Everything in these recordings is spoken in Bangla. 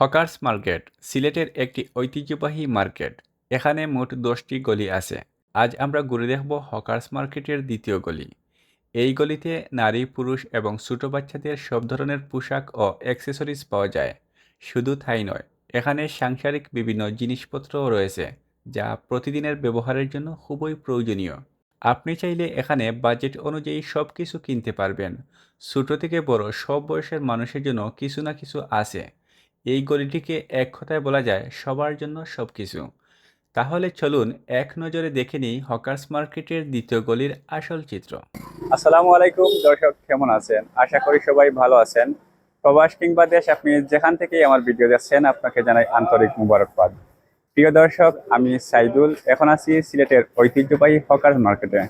হকার্স মার্কেট, সিলেটের একটি ঐতিহ্যবাহী মার্কেট। এখানে মোট দশটি গলি আছে। আজ আমরা ঘুরে দেখব হকার্স মার্কেটের দ্বিতীয় গলি। এই গলিতে নারী, পুরুষ এবং ছোট বাচ্চাদের সব ধরনের পোশাক ও অ্যাক্সেসরিজ পাওয়া যায়। শুধু তাই নয়, এখানে সাংসারিক বিভিন্ন জিনিসপত্রও রয়েছে, যা প্রতিদিনের ব্যবহারের জন্য খুবই প্রয়োজনীয়। আপনি চাইলে এখানে বাজেট অনুযায়ী সব কিছু কিনতে পারবেন। ছোট থেকে বড় সব বয়সের মানুষের জন্য কিছু না কিছু আছে। এই গলিটিকে এক কথায় বলা যায় সবার জন্য সব কিছু তাহলে চলুন এক নজরে দেখে নিই হকার্স মার্কেটের দ্বিতীয় গলির আসল চিত্র। আসসালামু আলাইকুম, দর্শক কেমন আছেন? আশা করি সবাই ভালো আছেন। প্রবাস কিংবা দেশ, আপনি যেখান থেকেই আমার ভিডিও দেখছেন, আপনাকে জানাই আন্তরিক মুবারকবাদ। প্রিয় দর্শক, আমি সাইদুল, এখন আছি সিলেটের ঐতিহ্যবাহী হকার্স মার্কেটে।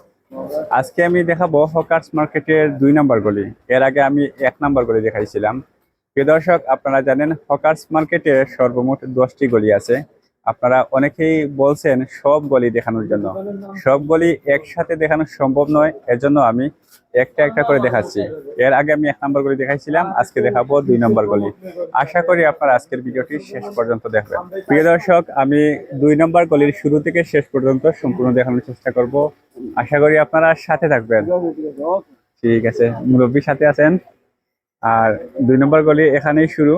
আজকে আমি দেখাবো হকার্স মার্কেটের দুই নম্বর গলি। এর আগে আমি এক নম্বর গলি দেখাইছিলাম। প্রিয় দর্শক, আপনারা জানেন হকার্স মার্কেটে সর্বমোট দশটি গলি আছে। আপনারা অনেকেই বলছেন সব গলি দেখানোর জন্য। সব গলি একসাথে দেখানো সম্ভব নয়, এজন্য আমি একটা একটা করে দেখাচ্ছি। এর আগে আমি এক নম্বর গলি দেখাইছিলাম, আজকে দেখাবো দুই নম্বর গলি। আশা করি আপনারা আজকের ভিডিওটি শেষ পর্যন্ত দেখবেন। প্রিয় দর্শক, আমি দুই নম্বর গলির শুরু থেকে শেষ পর্যন্ত সম্পূর্ণ দেখানোর চেষ্টা করব। আশা করি আপনারা সাথে থাকবেন। ঠিক আছে মুরব্বীর সাথে আছেন? আর দুই নম্বর গলি এখানেই শুরু।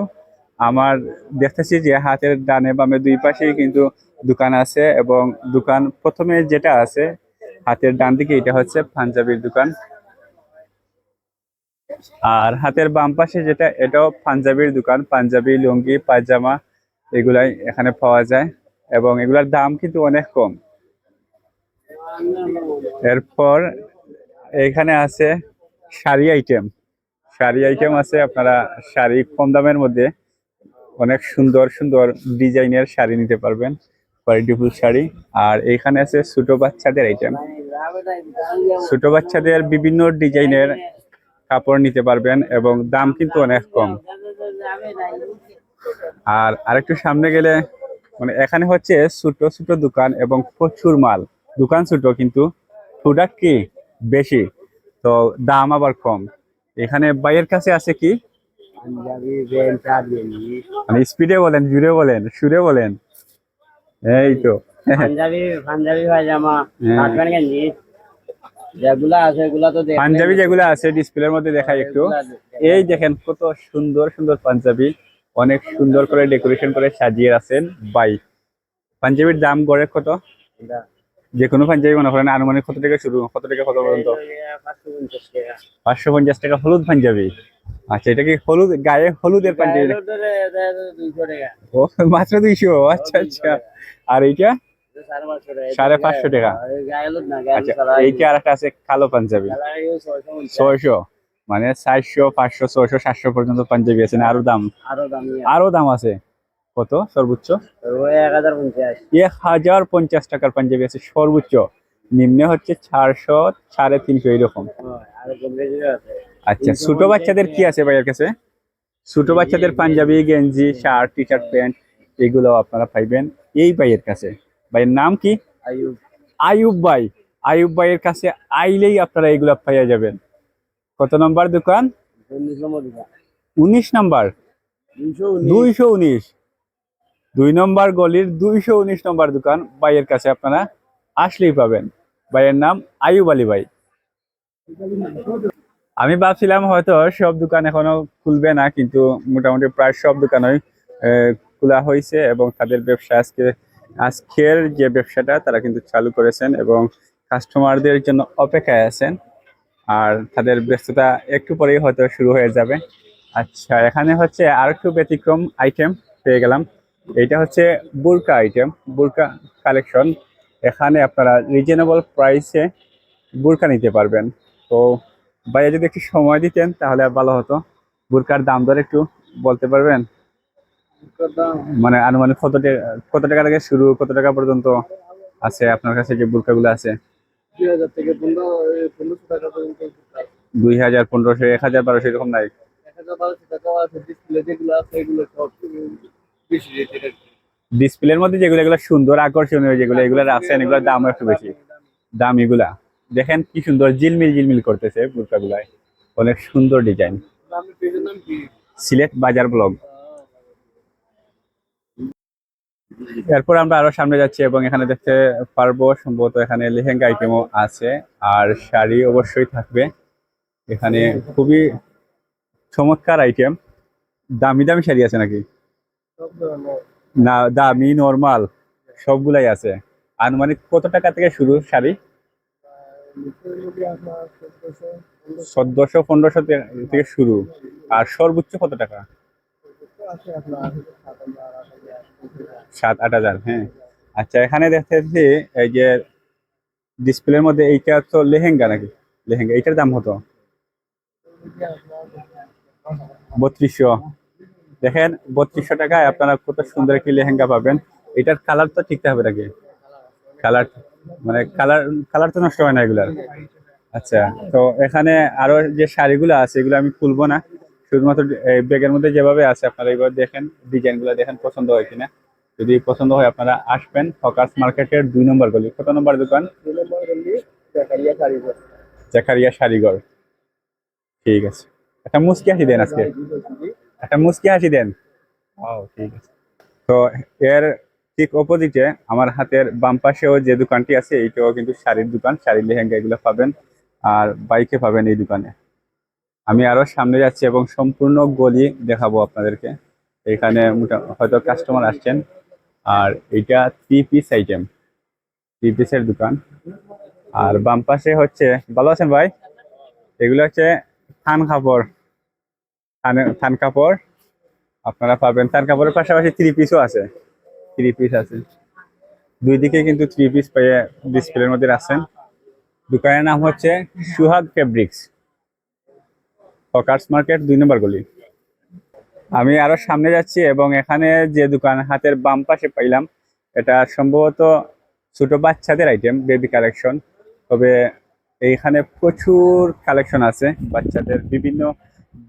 আমার দেখতেছি যে হাতের ডানে বামে দুই পাশেই কিন্তু দোকান আছে এবং দোকান প্রথমে যেটা আছে, হাতের ডান দিকে এটা হচ্ছে পাঞ্জাবির দোকান। আর হাতের বাম পাশে যেটা, এটাও পাঞ্জাবির দোকান। পাঞ্জাবি, লুঙ্গি, পায়জামা এগুলাই এখানে পাওয়া যায় এবং এগুলার দাম কিন্তু অনেক কম। এরপর এখানে আছে শাড়ি আইটেম। শাড়ি আইটেম আছে, আপনারা শাড়ি কম দামের মধ্যে অনেক সুন্দর সুন্দর ডিজাইনের শাড়ি নিতে পারবেন কোয়ালিটিফুল শাড়ি। আর এখানে আছে ছোট বাচ্চাদের আইটেম ছোট বাচ্চাদের বিভিন্ন ডিজাইনের কাপড় নিতে পারবেন এবং দাম কিন্তু অনেক কম। আর আরেকটু সামনে গেলে মানে এখানে হচ্ছে ছোট ছোট দোকান এবং প্রচুর মাল। দোকান ছোট কিন্তু প্রোডাক্ট কি? বেশি। তো দাম আবার কম। এখানে বাইয়ের কাছে আছে কি? মানে স্পিডে বলেন জুড়ে বলেন সুরে বলেন। এই তো। পাঞ্জাবি পাঞ্জাবি পায়জামা হ্যাঁ। কাটবেন গেঞ্জি। যেগুলা আছে এগুলা তো পাঞ্জাবি যেগুলো আছে ডিসপ্লের মধ্যে দেখাই একটু। এই দেখেন কত সুন্দর সুন্দর পাঞ্জাবি। অনেক সুন্দর করে ডেকোরেশন করে সাজিয়ে আছেন বাই পাঞ্জাবির দাম গড়ে কত। যে কোনো পাঞ্জাবি মনে করেন আনুমানিক কত থেকে শুরু কত টাকা কত পর্যন্ত পাঁচশো পঞ্চাশ টাকা। টাকা হলুদ পাঞ্জাবি আচ্ছা এটা কি হলুদ গায়ে হলুদের পাঞ্জাবি টাকা। ও মাত্র দুইশো আচ্ছা আচ্ছা আর এইটা সাড়ে পাঁচশো টাকা। টাকা। আচ্ছা এইটা আর একটা আছে কালো পাঞ্জাবি ছয়শো মানে চারশো পাঁচশো ছয়শো সাতশো পর্যন্ত পাঞ্জাবি আছে না আরও দাম আরও দামি আছে। কত সর্বোচ্চ? এক হাজার পঞ্চাশ। টাকার পাঞ্জাবি আছে সর্বোচ্চ। নিম্নে হচ্ছে চারশো সাড়ে তিনশো এইরকম। আচ্ছা ছোট বাচ্চাদের কি আছে ভাইয়ের কাছে? ছোট বাচ্চাদের পাঞ্জাবি গেঞ্জি শার্ট টি শার্ট প্যান্ট এগুলো আপনারা পাইবেন এই ভাইয়ের কাছে। ভাইয়ের নাম কি? আয়ুব। আয়ুব ভাই। আয়ুব ভাইয়ের কাছে আইলেই আপনারা এগুলা পাইয়া যাবেন। কত নম্বর দোকান? উনিশ নাম্বার দুইশো উনিশ। দুই নম্বর গলির দুইশো উনিশ নম্বর দোকান ভাইয়ের কাছে আপনারা আসলেই পাবেন। ভাইয়ের নাম আয়ুব আলী ভাই আমি ভাবছিলাম হয়তো সব দোকান এখনও খুলবে না, কিন্তু মোটামুটি প্রায় সব দোকানই খোলা হয়েছে এবং তাদের ব্যবসা আজকে, আজকের যে ব্যবসাটা তারা কিন্তু চালু করেছেন এবং কাস্টমারদের জন্য অপেক্ষায় আছেন। আর তাদের ব্যস্ততা একটু পরেই হয়তো শুরু হয়ে যাবে। আচ্ছা এখানে হচ্ছে আর একটু ব্যতিক্রম আইটেম পেয়ে গেলাম। এটা হচ্ছে বুরকা আইটেম বুরকা কালেকশন এখানে আপনারা রিজনেবল প্রাইসে বুরকা নিতে পারবেন। তো ভাইয়া যদি একটু সময় দিতেন তাহলে ভালো হতো। বুরকার দাম দর একটু বলতে পারবেন? মানে আনুমানিক কত টাকা কত টাকা থেকে শুরু কত টাকা পর্যন্ত আছে আপনার কাছে যে বুরকাগুলো আছে? দুই হাজার পনেরোশো এক হাজার বারোশো এরকম নাই? এক হাজার বারোশো টাকাও আছে ডিসপ্লে যেগুলো আছে এগুলো সব বেশি রেটের আর কি। ডিসপ্লের মধ্যে যেগুলো এগুলো সুন্দর আকর্ষণীয় যেগুলো এগুলো আছেন এগুলোর দাম একটু বেশি। দাম এগুলা। দেখেন কি সুন্দর জিলমিল জিলমিল করতেছে বুরকাগুলায় অনেক সুন্দর ডিজাইন সিলেট বাজার ব্লগ। এরপর আমরা আরও সামনে যাচ্ছি এবং এখানে দেখতে পারব সম্ভবত এখানে লেহেঙ্গা আইটেমও আছে। আর শাড়ি অবশ্যই থাকবে। এখানে খুবই চমৎকার আইটেম দামি দামি শাড়ি আছে নাকি? না, দামি নর্মাল সবগুলাই আছে। আনুমানিক কত টাকা থেকে শুরু শাড়ি? চোদ্দশো, পনেরোশো থেকে শুরু। আর সর্বোচ্চ কত টাকা? সাত, আট হাজার হ্যাঁ। আচ্ছা এখানে দেখতেছি এই যে ডিসপ্লের মধ্যে এইটা তো লেহেঙ্গা নাকি? লেহেঙ্গা, এইটার দাম কত? বত্রিশশো। দেখেন, বত্রিশশো টাকায় আপনারা কত সুন্দর একটি লেহেঙ্গা পাবেন। এটার কালার তো ঠিকঠাক হবে নাকি? কালার মানে কালার কালার তো নষ্ট হয় না এগুলার। আচ্ছা তো এখানে আরও যে শাড়িগুলো আছে, এগুলো আমি খুলবো না। শুধুমাত্র ব্যাগের মধ্যে যেভাবে আছে, আপনারা এবার দেখেন ডিজাইনগুলো দেখেন, পছন্দ হয় কিনা। যদি পছন্দ হয়, আপনারা আসবেন, ফকাস মার্কেটের দুই নম্বর গলি। কত নম্বর দোকান? জাকারিয়া শাড়িঘর। ঠিক আছে। একটা মুসকি হাসি দেন আজকে। একটা মুসকি হাসি দেন। ও ঠিক আছে। তো এর ঠিক অপোজিটে আমার হাতের বাম পাশেও যে দোকানটি আছে এইটাও কিন্তু শাড়ির দোকান শাড়ি লেহেঙ্গা এগুলো পাবেন। আর বাইকে পাবেন এই দোকানে। আমি আরও সামনে যাচ্ছি এবং সম্পূর্ণ গলি দেখাবো আপনাদেরকে। এখানে হয়তো কাস্টমার আসছেন। আর এটা থ্রি পিস আইটেম থ্রি পিসের দোকান। আর বাম পাশে হচ্ছে ভালো আছেন ভাই? এগুলো হচ্ছে থান কাপড়। থান কাপড়, আপনারা পাবেন। থান কাপড়ের পাশাপাশি থ্রি পিসও আছে। থ্রি পিস আছে। দুই দিকে কিন্তু থ্রি পিস পেয়ে ডিসপ্লের মধ্যে আছেন দোকানের নাম হচ্ছে সুহাগ ফেব্রিক্স হকার্স মার্কেট দুই নম্বর গলি। আমি আরও সামনে যাচ্ছি এবং এখানে যে দোকান হাতের বাম পাশে পাইলাম, এটা সম্ভবত ছোট বাচ্চাদের আইটেম বেবি কালেকশন তবে এইখানে প্রচুর কালেকশন আছে। বাচ্চাদের বিভিন্ন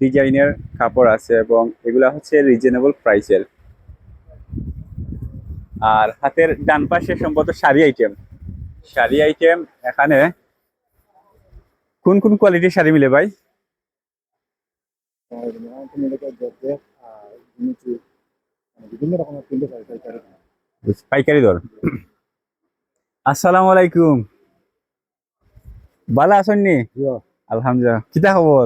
ডিজাইনের কাপড় আছে এবং এগুলা হচ্ছে রিজনেবল প্রাইসের আর হাতের ডান পাশে সম্ভবত শাড়ি আইটেম শাড়ি আইটেম এখানে কোন কোন কোয়ালিটির শাড়ি মিলে ভাই? পাইকারি দর। আসসালামু আলাইকুম। ভালো আছেন নি? আলহামদুলিল্লাহ। কিতা খবর?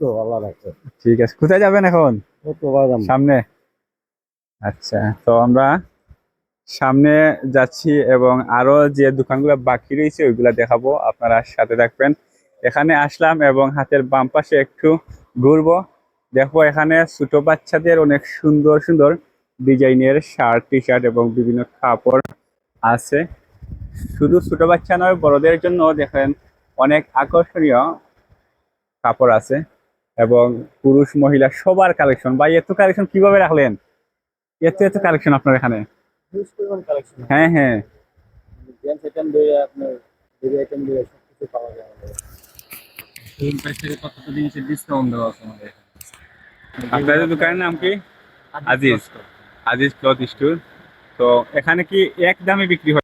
তো আল্লাহ রাখছে ঠিক আছে কোথায় যাবেন এখন? সামনে। আচ্ছা তো আমরা সামনে যাচ্ছি এবং আরও যে দোকানগুলো বাকি রয়েছে ওইগুলা দেখাবো। আপনারা সাথে থাকবেন। এখানে আসলাম এবং হাতের বাম পাশে একটু ঘুরবো। দেখব এখানে ছোট বাচ্চাদের অনেক সুন্দর সুন্দর ডিজাইনের শার্ট টি শার্ট এবং বিভিন্ন কাপড় আছে। শুধু ছোট বাচ্চা নয় বড়দের জন্য দেখেন অনেক আকর্ষণীয়। কাপড় আছে এবং পুরুষ মহিলা সবার কালেকশন বা এত কালেকশন কীভাবে রাখলেন? এত এত কালেকশন আপনার এখানে। কালেকশন হ্যাঁ হ্যাঁ। আপনাদের দোকানের নাম কি? আজিজ। আজিজ ক্লথ স্টোর তো এখানে কি এক দামে বিক্রি হয়?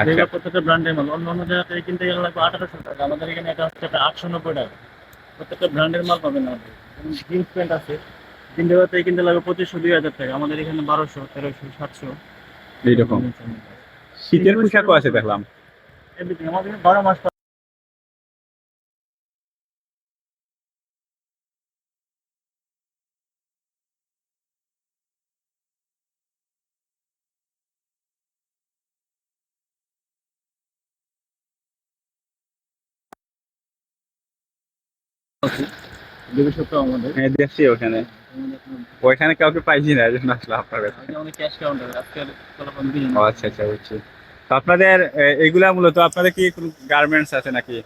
আচ্ছা। প্রত্যেকটা ব্র্যান্ডের মাল। অন্য অন্য জায়গা থেকে কিনতে গেলে লাগবে আঠারোশো টাকা। আমাদের এখানে এটা হচ্ছে প্রায় আটশো নব্বই টাকা। প্রত্যেকটা ব্র্যান্ডের মাল পাবেন আমাদের। যেমন জিন্স প্যান্ট আছে। তিনটে থেকে কিনতে লাগবে পঁচিশশো দুই হাজার টাকা। আমাদের এখানে বারোশো তেরোশো সাতশো। এইরকম। শীতের পোশাকও আছে দেখলাম। এমনি আমাদের বারো মাস আমাদের। হ্যাঁ দেখছি ওখানে। ওইখানে কাউকে পাইছি না এই জন্য আসলাম আপনার কাছে। ক্যাশ কাউন্টার আজকের ও আচ্ছা আচ্ছা বুঝছি। তো আপনাদের এ, এইগুলা মূলত আপনাদের কি কোনো গার্মেন্টস আছে নাকি?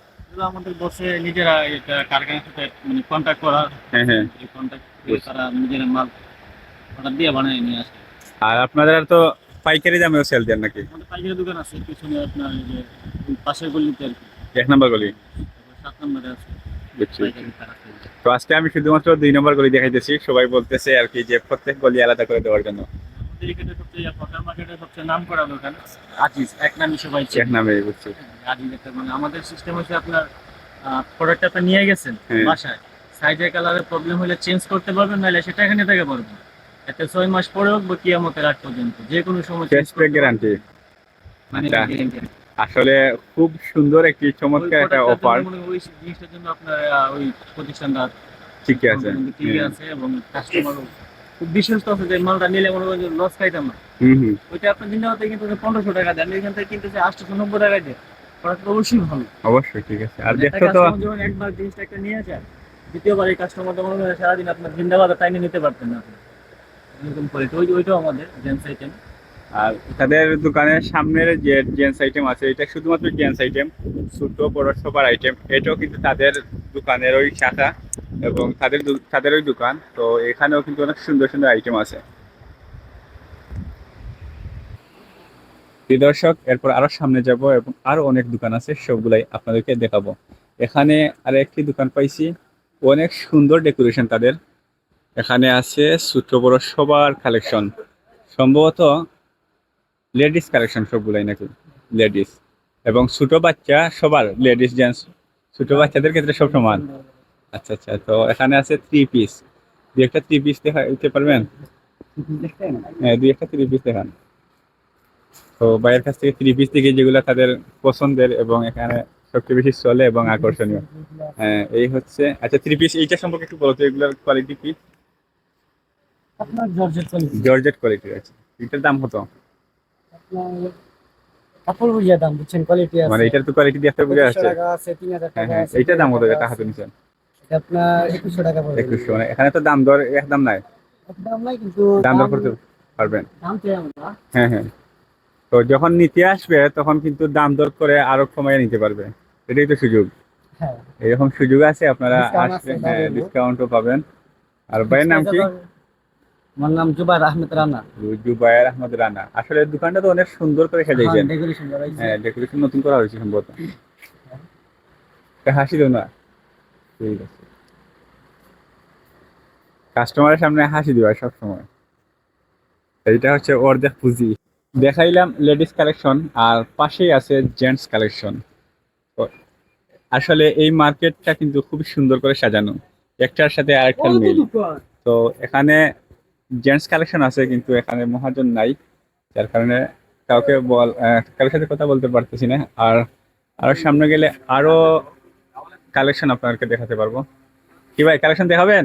আমাদের বসে নিজেরা এটা কারখানার সাথে মানে কন্ট্যাক্ট করা। হ্যাঁ হ্যাঁ। কন্ট্যাক্ট তারা নিজেরা মাল অর্ডার দিয়ে বানিয়ে নিয়ে আসে। আর আপনাদের তো পাইকারি দামেও সেল দেন নাকি? পাইকারি দোকান আছে পিছনে আপনার পাশের গলিতে আর কি। এক নম্বর গলি? সাত নম্বরে আছে। বুঝছি। তো আজকে আমি শুধুমাত্র দুই নম্বর গলি দেখাইতেছি। সবাই বলতেছে আর কি যে প্রত্যেক গলি আলাদা করে দেওয়ার জন্য। আমাদের মানে আমাদের সিস্টেম হচ্ছে আপনার নিয়ে গেছেন হ্যাঁ। বাসায়। কালারের প্রবলেম হলে চেঞ্জ করতে পারবেন নাহলে সেটা এখানে থেকে পারবেন। এতে ছয় মাস পরে হোক বা কিয়ামতের আগ পর্যন্ত যে কোনো সময় গ্যারান্টি মানে আচ্ছা। আসলে খুব সুন্দর একটি চমৎকার একটা অফার ওই জিনিসটার জন্য আপনার ওই প্রতিষ্ঠানটা ঠিকই আছে। এবং কাস্টমার খুব বিশ্বস্ত আছে যে মালটা নিলে মনে করেন লস খাইতাম না। হুম হুম। ওইটা আপনার হতে কিন্তু পনেরোশো টাকা দেন এখান থেকে কিনতেছে নব্বই টাকা দিয়ে প্রোডাক্ট অবশ্যই ভালো। অবশ্যই ঠিক আছে। আর একটা তো যখন একবার জিনিসটা একটা নিয়ে যায় দ্বিতীয়বার এই কাস্টমারটা মনে করেন সারাদিন আপনার জিন্দাবাদ টাইমে নিতে পারতেন না আপনি। এরকম করে ওই ওইটাও আমাদের জেন্টস আইটেম আর তাদের দোকানের সামনের যে জেন্টস আইটেম আছে, এটা শুধুমাত্র জেন্টস আইটেম ছোট, বড় সবার আইটেম এটাও কিন্তু তাদের দোকানের ওই শাখা এবং তাদের তাদের ওই দোকান। তো এখানেও কিন্তু অনেক সুন্দর সুন্দর আইটেম আছে। দর্শক, এরপর আরও সামনে যাব এবং আরও অনেক দোকান আছে, সবগুলাই আপনাদেরকে দেখাবো। এখানে আর একটি দোকান পাইছি, অনেক সুন্দর ডেকোরেশন তাদের। এখানে আছে ছোট বড় সবার কালেকশন সম্ভবত লেডিস কালেকশন সবগুলাই নাকি? লেডিস। এবং ছোট বাচ্চা সবার লেডিস জেন্টস ছোট বাচ্চাদের ক্ষেত্রে সব সমান। আচ্ছা আচ্ছা তো এখানে আছে থ্রি পিস দুই একটা থ্রি পিস দেখা দিতে পারবেন? হ্যাঁ দুই একটা থ্রি পিস দেখান। তো বাইরের কাছ থেকে থ্রি পিস থেকে যেগুলো তাদের পছন্দের এবং এখানে সবচেয়ে বেশি চলে এবং আকর্ষণীয়। হ্যাঁ এই হচ্ছে আচ্ছা থ্রি পিস এইটা সম্পর্কে একটু বলো তো এগুলোর কোয়ালিটি কি? আপনার জর্জেট কোয়ালিটি জর্জেট কোয়ালিটির আছে এটার দাম কত? আপনার কাপড় বুঝিয়ে দাম বুঝছেন? কোয়ালিটি আছে। মানে এটার তো কোয়ালিটি দিয়ে একটা বোঝা পঁচিশশো টাকা আছে হাজার হ্যাঁ টাকা হ্যাঁ। আছে। দাম কত? 3000 টাকা হাতে আছে। নিচ্ছেন এটা আপনার একুশশো টাকা পড়বে। একুশশো। মানে এখানে তো দাম দর একদম নাই? দাম নাই কিন্তু দাম দর করতে পারবেন? দাম তো হ্যাঁ হ্যাঁ। তো যখন নিতে আসবে তখন কিন্তু দাম দর করে আরও কমাইয়ে নিতে পারবে। এটাই তো সুযোগ। হ্যাঁ। এরকম সুযোগ আছে আপনারা আছে, হ্যাঁ ডিসকাউন্টও পাবেন। আর ভাইয়ের নাম কি? আমার নাম জুবাইর আহমেদ রানা। জুবায়ের আহমদ রানা। আসলে দোকানটা তো অনেক সুন্দর করে সাজিয়েছেন। ডেকোরেশন করা হয়েছে। হ্যাঁ ডেকোরেশন নতুন করা হয়েছে সম্ভবত। হাসি দেও না। ঠিক আছে। কাস্টমারের সামনে হাসি দিবা সবসময়। এইটা হচ্ছে অর্ধেক পুঁজি। দেখাইলাম লেডিস কালেকশন আর পাশেই আছে জেন্টস কালেকশন। আসলে এই মার্কেটটা কিন্তু খুব সুন্দর করে সাজানো। একটার সাথে আরেকটা মিল। তো এখানে জেন্টস কালেকশন আছে, কিন্তু এখানে মহাজন নাই। যার কারণে কাউকে বল কারোর সাথে কথা বলতে পারতেছি না। আর, আরও সামনে গেলে আরও কালেকশন আপনাদেরকে দেখাতে পারব। কি ভাই কালেকশন দেখাবেন?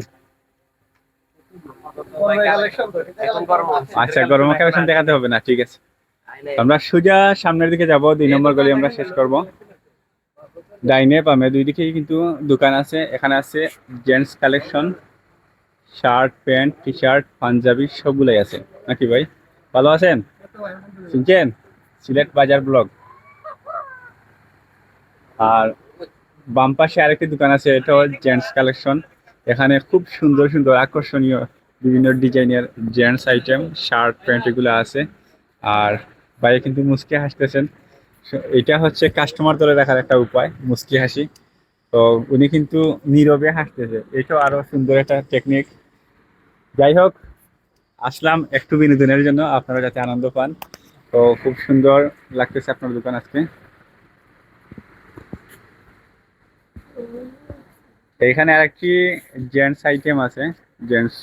আচ্ছা গরম কালেকশন দেখাতে হবে না, ঠিক আছে। আমরা সোজা সামনের দিকে যাব, দুই নম্বর গলি আমরা শেষ করব। ডাইনে পামে দুই দিকেই কিন্তু দোকান আছে। এখানে আছে gents collection shirt, pant T shirt panjabi সবগুলাই আছে। নাকি ভাই? ভালো আছেন? শুনছেন? সিলেট বাজার ব্লগ। আর বাম পাশে আরেকটি দোকান আছে এটাও জেন্টস কালেকশন। এখানে খুব সুন্দর সুন্দর, আকর্ষণীয় বিভিন্ন ডিজাইনের জেন্টস আইটেম, শার্ট, প্যান্ট এগুলো আছে। আর বাইরে কিন্তু মুচকি হাসতেছেন। এটা হচ্ছে কাস্টমার ধরে রাখার একটা উপায়, মুচকি হাসি। তো উনি কিন্তু নীরবে হাসতেছে। এটাও আরও সুন্দর একটা টেকনিক। যাই হোক, আসলাম একটু বিনোদনের জন্য, আপনারা যাতে আনন্দ পান। তো খুব সুন্দর লাগতেছে আপনার দোকান আজকে। এখানে আরেকটি জেন্টস আইটেম আছে জেন্টস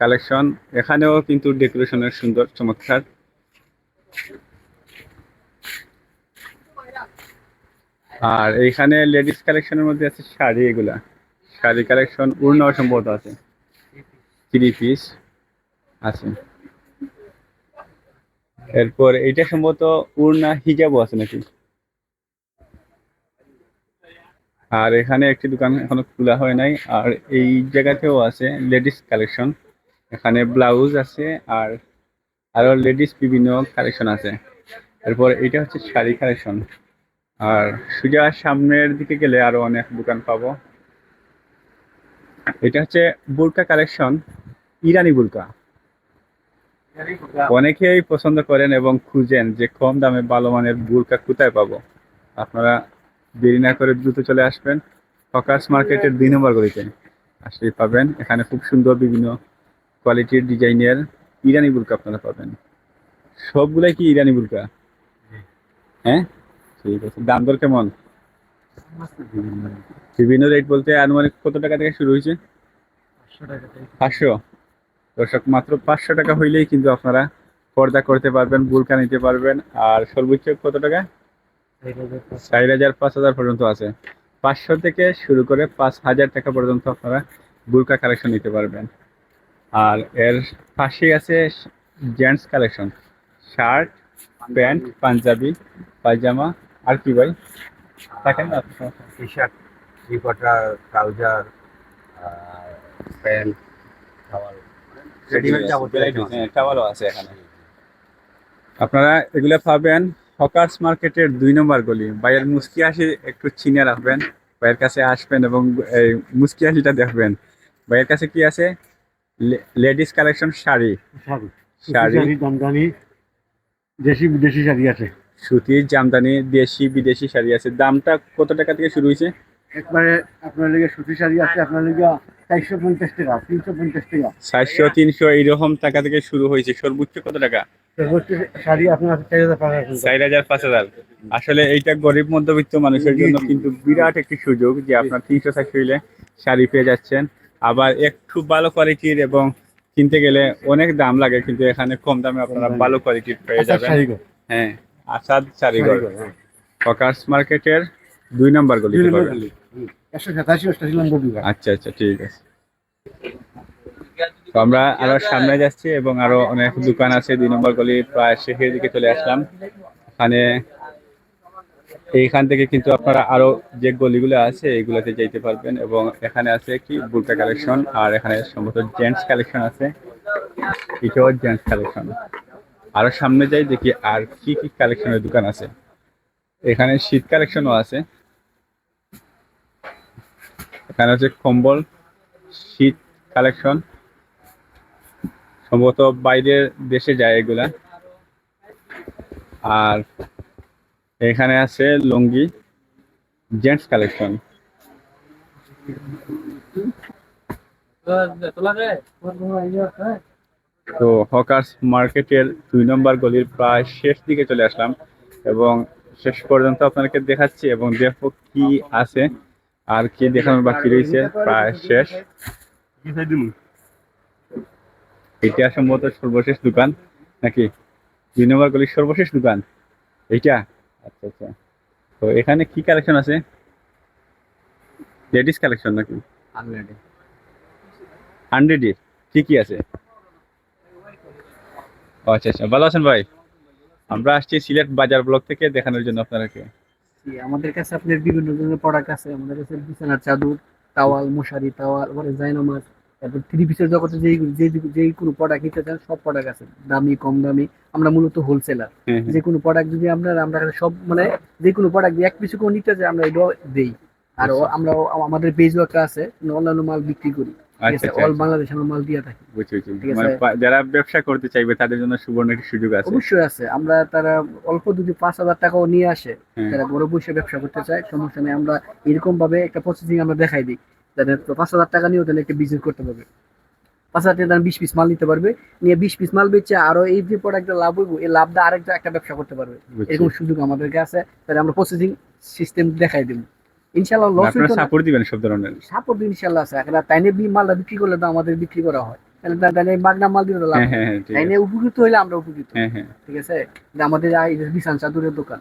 কালেকশন এখানেও কিন্তু ডেকোরেশনের সুন্দর, চমৎকার। আর এইখানে লেডিস কালেকশনের মধ্যে আছে শাড়ি এগুলা। শাড়ি কালেকশন উড়না সম্ভবত আছে। থ্রি পিস আছে। এরপর এইটা সম্ভবত উড়না হিজাবও আছে নাকি? আর এখানে একটি দোকান এখনও খোলা হয় নাই। আর এই জায়গাতেও আছে লেডিস কালেকশন এখানে ব্লাউজ আছে আর আরও লেডিস বিভিন্ন কালেকশন আছে। এরপর এটা হচ্ছে শাড়ি কালেকশন আর সোজা সামনের দিকে গেলে আরও অনেক দোকান পাবো। এটা হচ্ছে বুরকা কালেকশন ইরানি বুরকা। অনেকেই পছন্দ করেন এবং খুঁজেন যে কম দামে ভালো মানের বুরকা কোথায় পাবো। আপনারা দেরি না করে দ্রুত চলে আসবেন। ফকাস মার্কেটের দুই নম্বর গলিতে। আসলেই পাবেন। এখানে খুব সুন্দর বিভিন্ন কোয়ালিটির ডিজাইনের ইরানি বুরকা আপনারা পাবেন। সবগুলাই কি ইরানি বুরকা? হ্যাঁ? ঠিক আছে। দাম দর কেমন? বিভিন্ন রেট বলতে আনুমানিক কত টাকা থেকে শুরু হয়েছে? পাঁচশো? দর্শক, মাত্র পাঁচশো টাকা হইলেই কিন্তু আপনারা পর্দা করতে পারবেন, বুলকা নিতে পারবেন। আর সর্বোচ্চ কত টাকা। চার হাজার পাঁচ হাজার পর্যন্ত আছে। পাঁচশো থেকে শুরু করে পাঁচ হাজার টাকা পর্যন্ত আপনারা বুলকা কালেকশন নিতে পারবেন। আর এর পাশেই আছে gents collection shirt, pant, panjabi, pajama, আর কি ভাই? থাকেন না। T shirt trouser pant towel readymade যাবতীয় item আছে। আছে এখানে। আপনারা এগুলো পাবেন হকার্স মার্কেটের দুই নম্বর গলি। ভাইয়ের মুস্কি হাসি একটু চিনে রাখবেন। ভাইয়ের কাছে আসবেন এবং এই মুস্কি হাসিটা দেখবেন। ভাইয়ের কাছে কি আছে? Ladies collection sari. Sari. Sari. Sari Jamdani দেশি বিদেশি শাড়ি আছে। সুতির জামদানি দেশি বিদেশি শাড়ি আছে। দামটা কত টাকা থেকে শুরু হয়েছে? একবারে আপনার লিগে সুতি শাড়ি আছে আপনার লিগে চারশো পঞ্চাশ টাকা তিনশো পঞ্চাশ টাকা। চারশো তিনশো এইরকম টাকা থেকে শুরু হয়েছে। সর্বোচ্চ কত টাকা? সর্বোচ্চ শাড়ি আপনার চার হাজার পাঁচ হাজার চার হাজার পাঁচ হাজার। আসলে এইটা গরিব মধ্যবিত্ত মানুষের জন্য কিন্তু বিরাট একটি সুযোগ যে আপনার তিনশো চারশো হইলে শাড়ি পেয়ে যাচ্ছেন। আবার একটু ভালো কোয়ালিটির এবং কিনতে গেলে অনেক দাম লাগে কিন্তু এখানে কম দামে আপনারা ভালো কোয়ালিটির পেয়ে যাবেন। হ্যাঁ আসাদ শাড়িঘর শাড়ি গো, হ্যাঁ। মার্কেটের দুই নম্বর গলি। একশো সাতাশি, অষ্টাশি নম্বর বিভাগ। আচ্ছা আচ্ছা ঠিক আছে। তো আমরা আরও সামনে যাচ্ছি এবং আরও অনেক দোকান আছে, দুই নম্বর গলি প্রায় শেষের দিকে চলে আসলাম। এখানে এইখান থেকে কিন্তু আপনারা আরও যে গলিগুলো আছে এইগুলোতে যাইতে পারবেন এবং এখানে আছে কি বুলকা কালেকশন আর এখানে সম্ভবত জেন্টস কালেকশন আছে। এটাও জেন্টস কালেকশন। আরও সামনে যাই দেখি আর কি কি কালেকশনের দোকান আছে। এখানে শীত কালেকশনও আছে। এখানে হচ্ছে কম্বল, শীত কালেকশন। সম্ভবত বাইরের দেশে যায় এগুলা। আর এখানে আছে লুঙ্গি, জেন্টস কালেকশন। তো হকার্স মার্কেটের দুই নম্বর গলির প্রায় শেষ দিকে চলে আসলাম এবং শেষ পর্যন্ত আপনাদেরকে দেখাচ্ছি এবং দেখো কি আছে। আর কি দেখানোর বাকি রয়েছে? প্রায় শেষ। এটা সম্ভবত সর্বশেষ দোকান, নাকি? দুই নম্বর গলির সর্বশেষ দোকান? এইটা? আচ্ছা আচ্ছা। তো এখানে কি কালেকশন আছে? লেডিস কালেকশন নাকি? হান্ড্রেডে কি কি আছে? আচ্ছা আচ্ছা। ভালো আছেন ভাই? আমরা আসছি সিলেট বাজার ব্লক থেকে দেখানোর জন্য আপনাদেরকে। আমাদের কাছে আপনার বিভিন্ন ধরনের প্রোডাক্ট আছে। আমাদের কাছে বিছানার চাদর টাওয়াল মশারি টাওয়াল পরে জাইনামাজ তারপর থ্রি পিসের জগতে যেই যে যেই কোনো প্রোডাক্ট নিতে চান সব প্রোডাক্ট আছে। দামি কম দামি আমরা মূলত হোলসেলার যে কোনো প্রোডাক্ট যদি আমরা আমরা সব মানে যে কোনো প্রোডাক্ট এক পিছু করে নিতে চাই আমরা এটাও দেই। আর ও- আমরা আমাদের পেজও একটা আছে অন্যান্য মাল বিক্রি করি। আচ্ছা আচ্ছা অল আচ্ছা। বাংলাদেশ আমরা মাল দিয়ে থাকি। মানে যারা ব্যবসা করতে চাইবে তাদের জন্য সুবর্ণ একটি সুযোগ আছে। অবশ্যই আছে। আমরা তারা অল্প যদি পাঁচ হাজার টাকাও নিয়ে আসে হ্যাঁ। যারা বড় বসে ব্যবসা করতে চায় সমস্যা নেই। আমরা এরকম ভাবে একটা প্রসেসিং আমরা দেখাই দিই। যাদের তো পাঁচ হাজার টাকা নিয়েও তাহলে একটা বিজনেস করতে পারবে। পাঁচ হাজার টাকা বিশ পিস মাল নিতে পারবে। নিয়ে বিশ পিস মাল বেচে আরও এই যে প্রোডাক্টটা লাভ হইব এই লাভটা আরেকটা একটা ব্যবসা করতে পারবে। এরকম সুযোগ আমাদেরকে আছে। তাহলে আমরা প্রসেসিং সিস্টেম দেখাই দিব। ইনশাল্লাহ লস আপনারা সাপোর্ট দিবেন সব ধরনের। সাপোর্ট ইনশাল্লাহ আছে এখন তাইনে বি মালটা বিক্রি করলে তো আমাদের বিক্রি করা হয়। তাহলে তা- তাইনে বাগনা মাল দিলে লাভ হ্যাঁ হয়। তাইনে উপকৃত হইলে আমরা উপকৃত। হ্যাঁ ঠিক আছে? আমাদের এই যে চাদরের দোকান।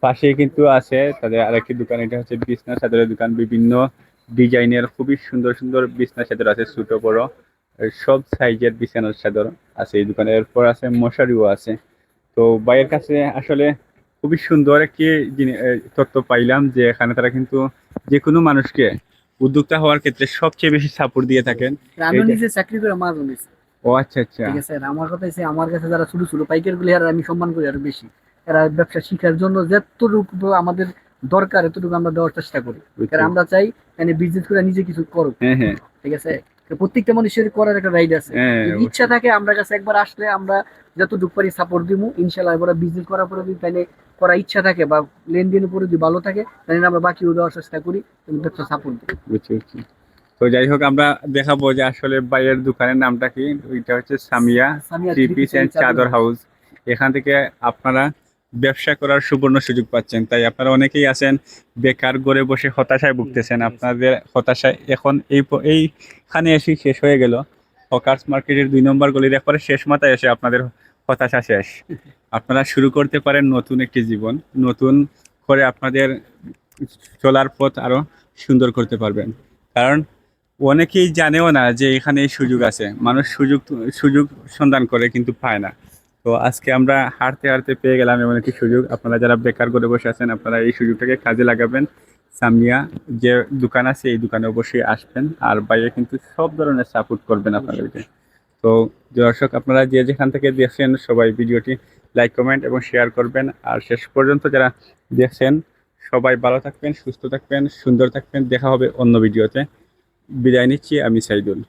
পাশে কিন্তু আছে তাদের আরেকটি দোকান এটা হচ্ছে বিছনা চাদরের দোকান। বিভিন্ন ডিজাইনের খুবই সুন্দর সুন্দর বিছনা চাদর আছে ছোট বড়। সব সাইজের বিছানার চাদর আছে এই দোকানে। এরপর আছে মশারিও আছে। তো বাইরের কাছে আসলে খুবই সুন্দর একটি তথ্য পাইলাম যে এখানে তারা কিন্তু যে কোনো মানুষকে উদ্যোক্তা হওয়ার ক্ষেত্রে সবচেয়ে বেশি সাপোর্ট দিয়ে থাকেন। আমি নিজে চাকরি করে মাছ ও আচ্ছা আচ্ছা। ঠিক আছে আমার কথা হচ্ছে আমার কাছে যারা ছোট ছোট পাইকার গুলি আমি সম্মান করি আরও বেশি। এরা ব্যবসা শিখার জন্য যতটুকু আমাদের দরকার এতটুকু আমরা দেওয়ার চেষ্টা করি। কারণ আমরা চাই মানে বিজনেস করে নিজে কিছু করুক। হ্যাঁ হ্যাঁ। ঠিক আছে? প্রত্যেকটা মানুষের করার একটা রাইড আছে। হ্যাঁ ইচ্ছা থাকে আমরা কাছে একবার আসলে আমরা যতটুকু পারি সাপোর্ট দিব ইনশাল্লাহ এবার বিজনেস করার পরে তাহলে করার ইচ্ছা থাকে বা লেনদেনের পরে যদি ভালো থাকে তাহলে আমরা বাকিও দেওয়ার চেষ্টা করি ব্যবসা সাপোর্ট দিই বুঝছি বুঝছি। তো যাই হোক আমরা দেখাবো যে আসলে বাইরের দোকানের নামটা কি। ওইটা হচ্ছে Samia Samia three piece piece and চাদর হাউস এখান থেকে আপনারা ব্যবসা করার সুবর্ণ সুযোগ পাচ্ছেন। তাই আপনারা অনেকেই আছেন বেকার ঘরে বসে হতাশায় ভুগতেছেন। আপনাদের হতাশায় এখন এই এইখানে এসে শেষ হয়ে গেল। হকার্স মার্কেটের দুই নম্বর গলির একবারে শেষ মাথায় এসে আপনাদের হতাশা শেষ। আপনারা শুরু করতে পারেন নতুন একটি জীবন। নতুন করে আপনাদের চলার পথ আরও সুন্দর করতে পারবেন। কারণ অনেকেই জানেও না যে এখানে সুযোগ আছে। মানুষ সুযোগ সুযোগ সন্ধান করে কিন্তু পায় না। তো আজকে আমরা হাঁটতে হাঁটতে পেয়ে গেলাম এমন একটি সুযোগ। আপনারা যারা বেকার করে বসে আছেন, আপনারা এই সুযোগটাকে কাজে লাগাবেন। সামিয়া, যে দোকান আছে, এই দোকানে অবশ্যই আসবেন। আর বাইরে কিন্তু সব ধরনের সাপোর্ট করবেন আপনাদেরকে। তো দর্শক, আপনারা যে যেখান থেকে দেখছেন সবাই ভিডিওটি লাইক, কমেন্ট এবং শেয়ার করবেন। আর শেষ পর্যন্ত যারা দেখছেন, সবাই ভালো থাকবেন, সুস্থ থাকবেন, সুন্দর থাকবেন। দেখা হবে অন্য ভিডিওতে। বিদায় নিচ্ছি, আমি সাইদুল।